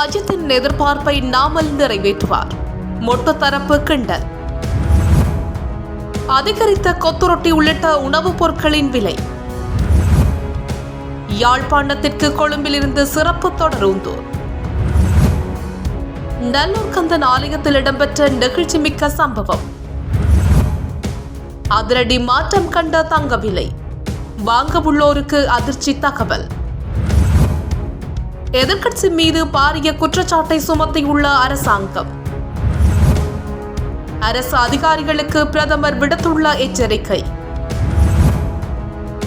சஜித்தின் எதிர்பார்ப்பை நாமல் நிறைவேற்றுவார். மொட்ட தரப்பு கிண்டல். அதிகரித்த கொத்துரொட்டி உள்ளிட்ட உணவுப் பொருட்களின் விலை. யாழ்ப்பாணத்திற்கு கொழும்பிலிருந்து சிறப்பு தொடருந்து நல்லூர் கந்தன் ஆலயத்தில் இடம்பெற்ற நெகிழ்ச்சிமிக்க சம்பவம். அதிரடி மாற்றம் கண்ட தங்க விலை வாங்க உள்ளோருக்கு அதிர்ச்சி தகவல். எதிர்க்கட்சி மீது பாரிய குற்றச்சாட்டை சுமத்தியுள்ள அரசாங்கம். அரசு அதிகாரிகளுக்கு பிரதமர் விடுத்துள்ள எச்சரிக்கை.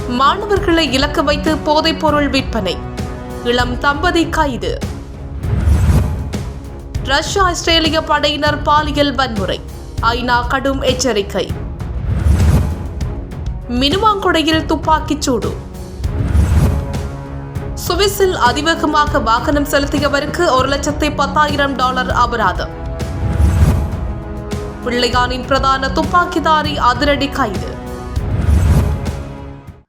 மாணவர்களை இலக்கு வைத்து போதைப்பொருள் விற்பனை. இளம் தம்பதி கைது. ரஷ்யா ஆஸ்திரேலிய படையினர் பாலியல் வன்முறை. ஐநா கடும் எச்சரிக்கை. மினுவாங்குடையில் துப்பாக்கிச் சூடு. சுவிஸில் அதிவேகமாக வாகனம் செலுத்தியவருக்கு ஒரு லட்சத்தி பத்தாயிரம் டாலர் அபராதம். பிள்ளையானின் பிரதான துப்பாக்கிதாரி அதிரடி கைது.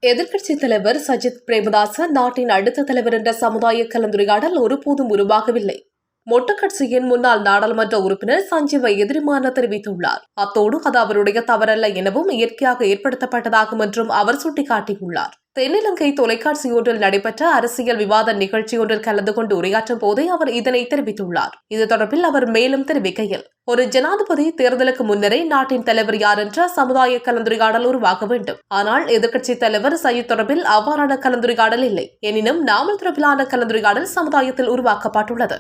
எதிர்க்கட்சித் தலைவர் சஜித் பிரேமதாச நாட்டின் அடுத்த தலைவர் என்ற சமுதாய கலந்துரையாடல் ஒருபோதும் உருவாகவில்லை. மொட்டக்கட்சியின் முன்னாள் நாடாளுமன்ற உறுப்பினர் சஞ்சீவை எதிரிமான தெரிவித்துள்ளார். அத்தோடு அது அவருடைய தவறல்ல எனவும் இயற்கையாக ஏற்படுத்தப்பட்டதாகும் என்றும் அவர் சுட்டிக்காட்டியுள்ளார். தென்னிலங்கை தொலைக்காட்சி ஒன்றில் நடைபெற்ற அரசியல் விவாத நிகழ்ச்சி ஒன்றில் கலந்து கொண்டு உரையாற்றும் போதே அவர் இதனை தெரிவித்துள்ளார். இது தொடர்பில் அவர் மேலும் தெரிவிக்கையில் ஒரு ஜனாதிபதி தேர்தலுக்கு முன்னரே நாட்டின் தலைவர் யார் என்ற சமுதாய கலந்துரையாடல் உருவாக வேண்டும். ஆனால் எதிர்க்கட்சி தலைவர் சையத் தொடர்பில் அவ்வாறான கலந்துரையாடல் இல்லை. எனினும் நாமல் தொடர்பிலான கலந்துரையாடல் சமுதாயத்தில் உருவாக்கப்பட்டுள்ளது.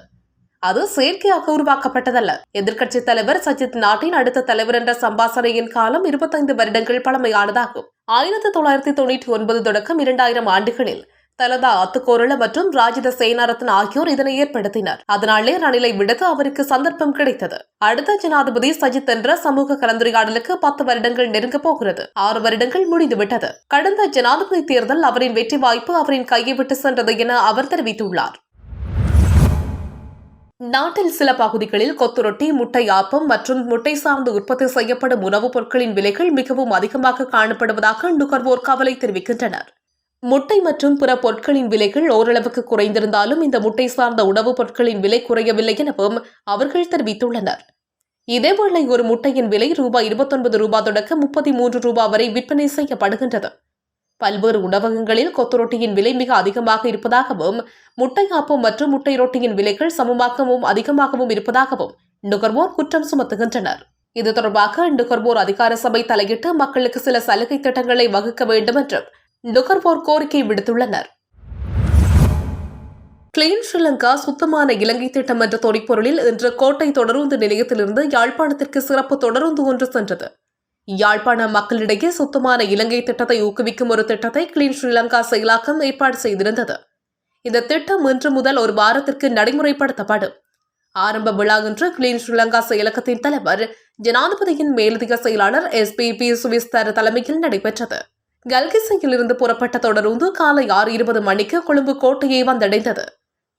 அது செயற்கையாக உருவாக்கப்பட்டதல்ல. எதிர்க்கட்சி தலைவர் சஜித் நாட்டின் அடுத்த தலைவர் என்ற சம்பாசனையின் காலம் இருபத்தைந்து வருடங்கள் பழமையானதாகும். ஆயிரத்தி தொள்ளாயிரத்தி தொண்ணூற்றி ஒன்பது தொடக்கம் இரண்டாயிரம் ஆண்டுகளில் தலதா அத்துக்கோரள மற்றும் ராஜித சேனாரத்ன ஆகியோர் இதனை ஏற்படுத்தினர். அதனாலே ரணிலை விடுத்து அவருக்கு சந்தர்ப்பம் கிடைத்தது. அடுத்த ஜனாதிபதி சஜித் என்ற சமூக கலந்துரையாடலுக்கு பத்து வருடங்கள் நெருங்கப் போகிறது. ஆறு வருடங்கள் முடிந்துவிட்டது. கடந்த ஜனாதிபதி தேர்தல் அவரின் வெற்றி வாய்ப்பு அவரின் கையை விட்டு சென்றது என அவர் தெரிவித்துள்ளார். நாட்டில் சில பகுதிகளில் கொத்துரொட்டி முட்டை ஆப்பம் மற்றும் முட்டை சார்ந்து உற்பத்தி செய்யப்படும் உணவுப் பொருட்களின் விலைகள் மிகவும் அதிகமாக காணப்படுவதாக நுகர்வோர் கவலை தெரிவிக்கின்றனர். முட்டை மற்றும் பிற பொருட்களின் விலைகள் ஓரளவுக்கு குறைந்திருந்தாலும் இந்த முட்டை சார்ந்த உணவுப் பொருட்களின் விலை குறையவில்லை எனவும் அவர்கள் தெரிவித்துள்ளனர். இதேவேளை ஒரு முட்டையின் விலை ரூபாய் இருபத்தொன்பது ரூபாய் தொடக்க முப்பத்தி மூன்று ரூபாய் வரை விற்பனை செய்யப்படுகின்றது. பல்வேறு உணவகங்களில் கொத்துரொட்டியின் விலை மிக அதிகமாக இருப்பதாகவும் முட்டை ஆப்பம் மற்றும் முட்டை ரொட்டியின் விலைகள் சமமாகவும் அதிகமாகவும் இருப்பதாகவும் நுகர்வோர் குற்றம் சுமத்துகின்றனர். இது தொடர்பாக நுகர்வோர் அதிகார சபை தலையிட்டு மக்களுக்கு சில சலுகை திட்டங்களை வகுக்க வேண்டும் என்றும் நுகர்வோர் கோரிக்கை விடுத்துள்ளனர். கிளீன் ஸ்ரீலங்கா சுத்தமான இலங்கை திட்டம் என்ற தொனிப்பொருளில் இன்று கோட்டை தொடருந்து நிலையத்திலிருந்து யாழ்ப்பாணத்திற்கு சிறப்பு தொடருந்து ஒன்று சென்றது. யாழ்ப்பாண மக்களிடையே சுத்தமான இலங்கை திட்டத்தை ஊக்குவிக்கும் ஒரு திட்டத்தை கிளீன் ஸ்ரீலங்கா செயலாக்கம் ஏற்பாடு செய்திருந்தது. இந்த திட்டம் இன்று முதல் ஒரு வாரத்திற்கு நடைமுறைப்படுத்தப்படும். ஆரம்ப விழா என்று கிளீன் ஸ்ரீலங்கா செயலகத்தின் தலைவர் ஜனாதிபதியின் மேலதிக செயலாளர் எஸ். பி. பி. சுவிஸ்தர் தலைமையில் நடைபெற்றது. கல்கிசையிலிருந்து புறப்பட்ட தொடருந்து காலை ஆறு இருபது மணிக்கு கொழும்பு கோட்டையை வந்தடைந்தது.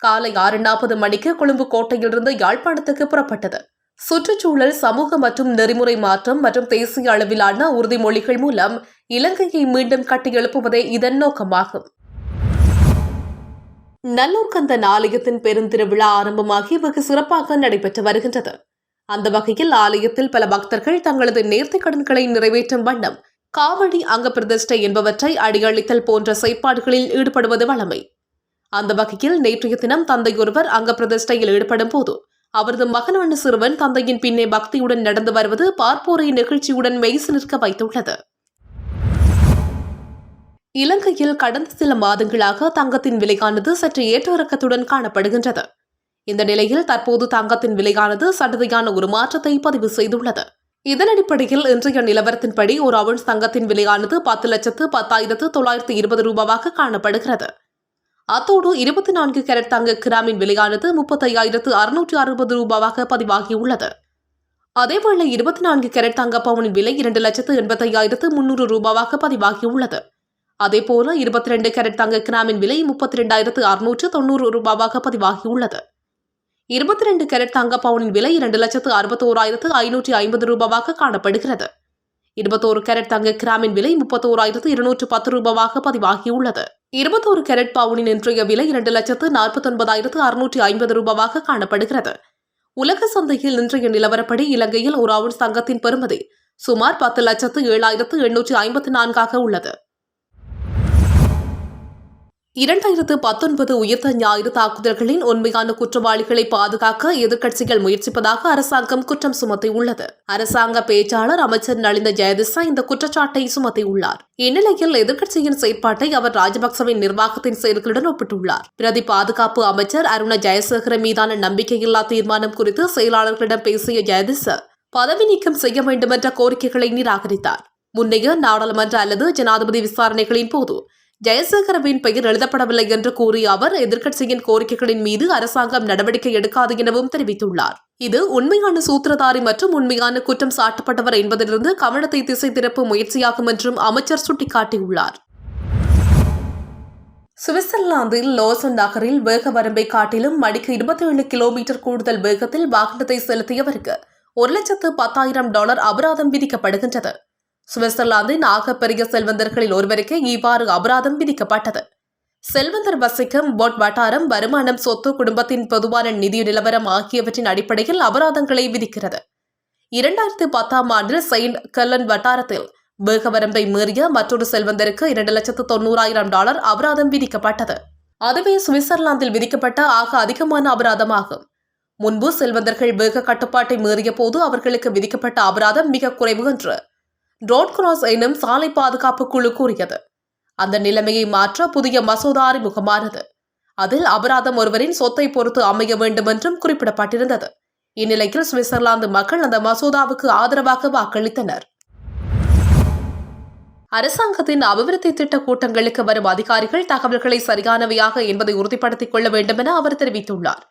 காலை ஆறு நாற்பது மணிக்கு கொழும்பு கோட்டையிலிருந்து யாழ்ப்பாணத்துக்கு புறப்பட்டது. சுற்றுச்சூழல் சமூக மற்றும் நெறிமுறை மாற்றம் மற்றும் தேசிய அளவிலான உறுதிமொழிகள் மூலம் இலங்கையை மீண்டும் கட்டியெழுப்புவதே இதன் நோக்கமாகும். நல்லூர்கந்தன் ஆலயத்தின் பெருந்திருவிழா ஆரம்பமாகி வெகு சிறப்பாக நடைபெற்று வருகின்றது. அந்த வகையில் ஆலயத்தில் பல பக்தர்கள் தங்களது நேர்த்தி கடன்களை நிறைவேற்றும் வண்ணம் காவடி அங்க பிரதிஷ்டை என்பவற்றை அடியளித்தல் போன்ற செயற்பாடுகளில் ஈடுபடுவது வழமை. அந்த வகையில் நேற்றைய தினம் தந்தையொருவர் அங்க பிரதிஷ்டையில் ஈடுபடும் போது அவரது மகனான சிறுவன் தந்தையின் பின்னே பக்தியுடன் நடந்து வருவது பார்ப்போரை நெகிழ்ச்சியுடன் மெய்சு நிற்க வைத்துள்ளது. இலங்கையில் கடந்த சில மாதங்களாக தங்கத்தின் விலையானது சற்று ஏற்ற இறக்கத்துடன் காணப்படுகின்றது. இந்த நிலையில் தற்போது தங்கத்தின் விலையானது சடுதியான ஒரு மாற்றத்தை பதிவு செய்துள்ளது. இதன் அடிப்படையில் இன்றைய நிலவரத்தின்படி ஒரு அவுன்ஸ் தங்கத்தின் விலையானது பத்து லட்சத்து பத்தாயிரத்து தொள்ளாயிரத்து இருபது ரூபாவாக காணப்படுகிறது. அத்தோடு இருபத்தி நான்கு கேரட் தங்க கிராமின் விலையானது முப்பத்தையாயிரத்து அறுநூற்று அறுபது ரூபாவாக பதிவாகியுள்ளது. அதேவேளை இருபத்தி நான்கு கேரட் தங்க பவுனின் விலை இரண்டு லட்சத்து எண்பத்தையாயிரத்து முன்னூறு ரூபாவாக பதிவாகியுள்ளது. அதேபோல இருபத்தி ரெண்டு கேரட் தங்க கிராமின் விலை முப்பத்தி ரெண்டாயிரத்து அறுநூற்று தொண்ணூறு ரூபாவாக பதிவாகியுள்ளது. இருபத்தி ரெண்டு கேரட் தங்க பவுனின் விலை இரண்டு லட்சத்து அறுபத்தோராயிரத்து ஐநூற்றி ஐம்பது ரூபாவாக காணப்படுகிறது. இருபத்தோரு கேரட் தங்க கிராமின் விலை முப்பத்தோராயிரத்து இருநூற்று பத்து ரூபாவாக பதிவாகியுள்ளது. இருபத்தோரு கேரட் பவுனின் இன்றைய விலை இரண்டு லட்சத்து நாற்பத்தொன்பதாயிரத்து அறுநூற்றி ஐம்பது ரூபாவாக காணப்படுகிறது. உலக சந்தையில் இன்றைய நிலவரப்படி இலங்கையில் ஒரு அவுன்ஸ் தங்கத்தின் பெறுமதி சுமார் பத்து லட்சத்து ஏழாயிரத்து எண்ணூற்றி ஐம்பத்தி நான்காக உள்ளது. இரண்டாயிரத்து பத்தொன்பது உயிர்த்த ஞாயிறு தாக்குதல்களின் உண்மையான குற்றவாளிகளை பாதுகாக்க எதிர்க்கட்சிகள் முயற்சிப்பதாக அரசாங்கம் குற்றம் சுமத்தியுள்ளது. அரசாங்க பேச்சாளர் அமைச்சர் நலிந்த ஜெயதிசா இந்த குற்றச்சாட்டை சுமத்தியுள்ளார். இந்நிலையில் எதிர்க்கட்சியின் செயற்பாட்டை அவர் ராஜபக்சவின் நிர்வாகத்தின் செயல்களுடன் ஒப்பிட்டுள்ளார். பிரதி பாதுகாப்பு அமைச்சர் அருண ஜெயசேகர மீதான நம்பிக்கையில்லா தீர்மானம் குறித்து செயலாளர்களிடம் பேசிய ஜெயதிச பதவி நீக்கம் செய்ய வேண்டுமென்ற கோரிக்கைகளை நிராகரித்தார். முன்னைய நாடாளுமன்ற அல்லது ஜனாதிபதி விசாரணைகளின் போது ஜெயசேகரவின் பெயர் எழுதப்படவில்லை என்று கூறிய அவர் எதிர்க்கட்சியின் கோரிக்கைகளின் மீது அரசாங்கம் நடவடிக்கை எடுக்காது எனவும் தெரிவித்துள்ளார். இது உண்மையான சூத்திரதாரி மற்றும் உண்மையான குற்றம் சாட்டப்பட்டவர் என்பதிலிருந்து கவனத்தை திசை திருப்பும் முயற்சியாகும் என்றும் அமைச்சர் சுட்டிக்காட்டியுள்ளார். சுவிட்சர்லாந்தில் லோசன் நகரில் வேக வரம்பை காட்டிலும் மணிக்கு இருபத்தி ஏழு கிலோமீட்டர் கூடுதல் வேகத்தில் வாகனத்தை செலுத்தியவருக்கு ஒரு லட்சத்து பத்தாயிரம் டாலர் அபராதம் விதிக்கப்படுகின்றது. சுவிட்சர்லாந்தின் ஆகப்பெரிய செல்வந்தர்களில் ஒருவருக்கே இவ்வாறு அபராதம் விதிக்கப்பட்டது. செல்வந்தர் வசிக்கும் போட் வட்டாரம் வருமானம் சொத்து குடும்பத்தின் பொதுவான நிதி நிலவரம் ஆகியவற்றின் அடிப்படையில் அபராதங்களை விதிக்கிறது. இரண்டாயிரத்து பத்தாம் ஆண்டில் செயின்ட் கல்லன் வட்டாரத்தில் வேகவரம்பை மீறிய மற்றொரு செல்வந்தருக்கு இரண்டு லட்சத்து தொண்ணூறாயிரம் டாலர் அபராதம் விதிக்கப்பட்டது. அதுவே சுவிட்சர்லாந்தில் விதிக்கப்பட்ட ஆக அதிகமான அபராதமாகும். முன்பு செல்வந்தர்கள் வேக கட்டுப்பாட்டை மீறிய போது அவர்களுக்கு விதிக்கப்பட்ட அபராதம் மிக குறைவு என்று ரோட் கிராஸ் எனும் சாலை பாதுகாப்பு குழு கூறியது. அந்த நிலைமையை மாற்ற புதிய மசோதா அறிமுகமானது. அதில் அபராதம் ஒருவரின் சொத்தை பொறுத்து அமைய வேண்டும் என்றும் குறிப்பிடப்பட்டிருந்தது. இந்நிலையில் சுவிட்சர்லாந்து மக்கள் அந்த மசோதாவுக்கு ஆதரவாக வாக்களித்தனர். அரசாங்கத்தின் அபிவிருத்தி திட்ட கூட்டங்களுக்கு வரும் அதிகாரிகள் தகவல்களை சரியானவையாக என்பதை உறுதிப்படுத்திக் கொள்ள வேண்டும் என அவர் தெரிவித்துள்ளார்.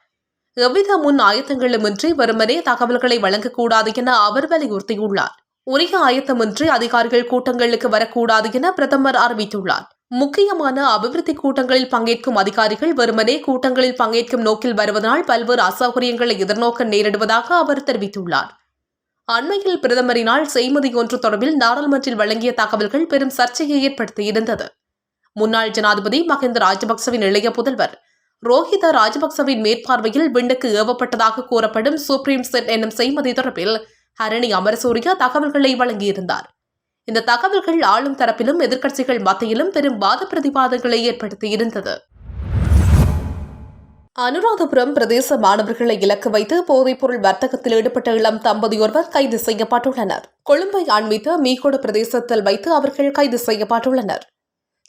எவ்வித முன் ஆயத்தங்களுமின்றி வெறுமனே தகவல்களை வழங்கக்கூடாது என அவர் வலியுறுத்தியுள்ளார். உரிய ஆயத்தமின்றி அதிகாரிகள் கூட்டங்களுக்கு வரக்கூடாது என பிரதமர் அறிவித்துள்ளார். முக்கியமான அபிவிருத்தி கூட்டங்களில் பங்கேற்கும் அதிகாரிகள் வெறுமனே கூட்டங்களில் பங்கேற்கும் நோக்கில் வருவதனால் பல்வேறு அசௌகரியங்களை எதிர்நோக்க நேரிடுவதாக அவர் தெரிவித்துள்ளார். அண்மையில் பிரதமரினால் செய்மதி ஒன்று தொடர்பில் நாடாளுமன்றில் வழங்கிய தகவல்கள் பெரும் சர்ச்சையை ஏற்படுத்தியிருந்தது. முன்னாள் ஜனாதிபதி மஹிந்த ராஜபக்சவின் இளைய புதல்வர் ரோஹித ராஜபக்சவின் மேற்பார்வையில் விண்ணுக்கு ஏவப்பட்டதாக கூறப்படும் சுப்ரீம் செட் என்னும் செய்மதி தொடர்பில் ஹரணி அமரசூரியா தகவல்களை வழங்கியிருந்தார். இந்த தகவல்கள் ஆளும் தரப்பிலும் எதிர்க்கட்சிகள் மத்தியிலும் பெரும் வாத பிரதிவாதங்களை ஏற்படுத்தியிருந்தது. அனுராதபுரம் பிரதேச மாணவர்களை இலக்கு வைத்து போதைப்பொருள் வர்த்தகத்தில் ஈடுபட்ட இளம் தம்பதியொருவர் கைது செய்யப்பட்டுள்ளனர். கொழும்பை ஆண்மித்த மீகோடு பிரதேசத்தில் வைத்து அவர்கள் கைது செய்யப்பட்டுள்ளனர்.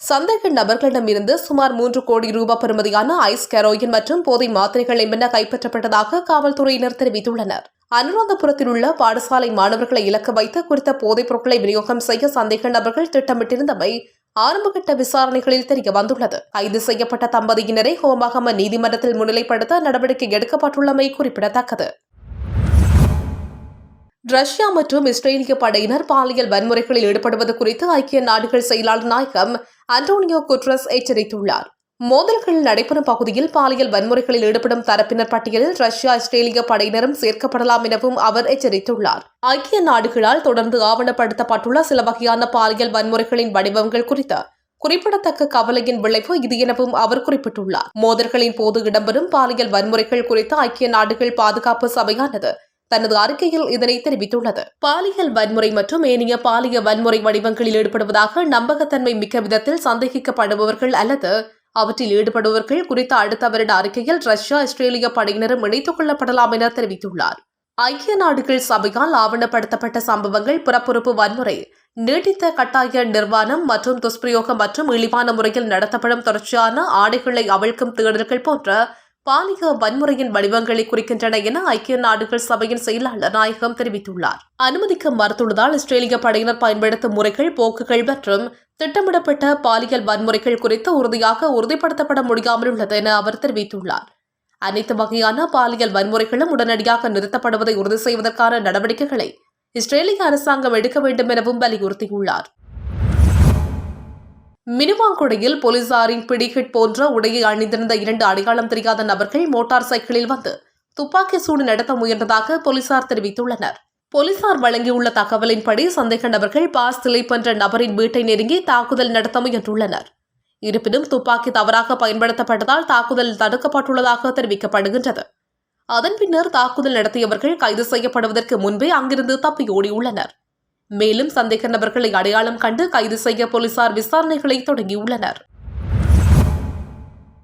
சந்தேக நபர்களிடமிருந்து சுமார் மூன்று கோடி ரூபாய் பெறுமதியான ஐஸ் கெரோயின் மற்றும் போதை மாத்திரைகள் முன்ன கைப்பற்றப்பட்டதாக காவல்துறையினர் தெரிவித்துள்ளனர். அனுராதபுரத்தில் உள்ள பாடசாலை மாணவர்களை இலக்கு வைத்து குறித்த போதைப் பொருட்களை விநியோகம் செய்ய சந்தேக நபர்கள் திட்டமிட்டிருந்தமை ஆரம்பகட்ட விசாரணைகளில் தெரிய வந்துள்ளது. கைது செய்யப்பட்ட தம்பதியினரை ஹோமாகம நீதிமன்றத்தில் முன்னிலைப்படுத்த நடவடிக்கை எடுக்கப்பட்டுள்ளமை குறிப்பிடத்தக்கது. ரஷ்யா மற்றும் இஸ்ரேலிய படையினர் பாலியல் வன்முறைகளில் ஈடுபடுவது குறித்து ஐக்கிய நாடுகள் செயலாளர் நாயகம் அன்டோனியோ குட்ரஸ் எச்சரித்துள்ளார். மோதல்கள் நடைபெறும் பகுதியில் பாலியல் வன்முறைகளில் ஈடுபடும் தரப்பினர் பட்டியலில் ரஷ்யா இஸ்ரேலிய படையினரும் சேர்க்கப்படலாம் எனவும் அவர் எச்சரித்துள்ளார். ஐக்கிய நாடுகளால் தொடர்ந்து ஆவணப்படுத்தப்பட்டுள்ள சில வகையான பாலியல் வன்முறைகளின் வடிவங்கள் குறித்த குறிப்பிடத்தக்க கவலையின் விளைவு இது எனவும் அவர் குறிப்பிட்டுள்ளார். மோதல்களின் போது இடம்பெறும் பாலியல் வன்முறைகள் குறித்து ஐக்கிய நாடுகள் பாதுகாப்பு சபையானது தனது அறிக்கையில் இதனை தெரிவித்துள்ளது. பாலியல் வன்முறை மற்றும் ஏனைய பாலியல் வன்முறை வடிவங்களில் ஈடுபடுவதாக நம்பகத்தன்மை மிக்க விதத்தில் சந்தேகிக்கப்படுபவர்கள் அல்லது அவற்றில் ஈடுபடுபவர்கள் குறித்த அடுத்த வருட அறிக்கையில் ரஷ்யா இஸ்ரேலிய படையினரும் இணைத்துக் கொள்ளப்படலாம் என தெரிவித்துள்ளார். ஐக்கிய நாடுகள் சபையால் ஆவணப்படுத்தப்பட்ட சம்பவங்கள் புறப்புறுப்பு வன்முறை நீடித்த கட்டாய நிர்வாணம் மற்றும் துஷ்பிரயோகம் மற்றும் இழிவான முறையில் நடத்தப்படும் தொடர்ச்சியான ஆடைகளை அவிழ்க்கும் தேடல்கள் போன்ற பாலிய வன்முறையின் வடிவங்களை குறிக்கின்றன என ஐக்கிய நாடுகள் சபையின் செயலாளர் நாயகம் தெரிவித்துள்ளார். அனுமதிக்க மறுத்துள்ளதால் இஸ்ரேலிய படையினர் பயன்படுத்தும் முறைகள் போக்குகள் மற்றும் திட்டமிடப்பட்ட பாலியல் வன்முறைகள் குறித்து உறுதியாக உறுதிப்படுத்தப்பட முடியாமல் உள்ளது என அவர் தெரிவித்துள்ளார். அனைத்து வகையான பாலியல் வன்முறைகளும் உடனடியாக நிறுத்தப்படுவதை உறுதி செய்வதற்கான நடவடிக்கைகளை இஸ்ரேலிய அரசாங்கம் எடுக்க வேண்டும் எனவும் வலியுறுத்தியுள்ளார். மினுவாங்குடையில் போலீசாரின் பிடிகிட் போன்ற உடையை அணிந்திருந்த இரண்டு அடையாளம் தெரியாத நபர்கள் மோட்டார் சைக்கிளில் வந்து துப்பாக்கி சூடு நடத்த முயன்றதாக போலீசார் தெரிவித்துள்ளனர். போலீசார் வழங்கியுள்ள தகவலின்படி சந்தேக நபர்கள் பாஸ் திலீப் என்ற நபரின் வீட்டை நெருங்கி தாக்குதல் நடத்த முயன்றுள்ளனர். இருப்பினும் துப்பாக்கி தவறாக பயன்படுத்தப்பட்டதால் தாக்குதல் தடுக்கப்பட்டுள்ளதாக தெரிவிக்கப்படுகின்றது. அதன் பின்னர் தாக்குதல் நடத்தியவர்கள் கைது செய்யப்படுவதற்கு முன்பே அங்கிருந்து தப்பியோடியுள்ளனர். மேலும் சந்தேக நபர்களை அடையாளம் கண்டு கைது செய்ய போலீசார் விசாரணைகளை தொடங்கியுள்ளனர்.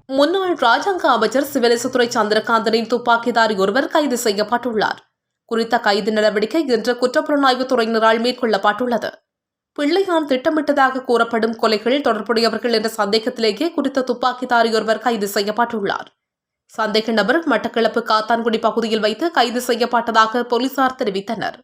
முன்னாள் ராஜாங்க அமைச்சர் சிவநேசத்துறை சந்திரகாந்தனின் துப்பாக்கிதாரி ஒருவர் கைது செய்யப்பட்டுள்ளார். குறித்த கைது நடவடிக்கை இன்று குற்றப்புலனாய்வு துறையினரால் மேற்கொள்ளப்பட்டுள்ளது. பிள்ளையான் திட்டமிட்டதாக கூறப்படும் கொலைகளில் தொடர்புடையவர்கள் என்ற சந்தேகத்திலேயே குறித்த துப்பாக்கிதாரி ஒருவர் கைது செய்யப்பட்டுள்ளார். சந்தேக நபர் மட்டக்களப்பு காத்தான்குடி பகுதியில் வைத்து கைது செய்யப்பட்டதாக போலீசார் தெரிவித்தனர்.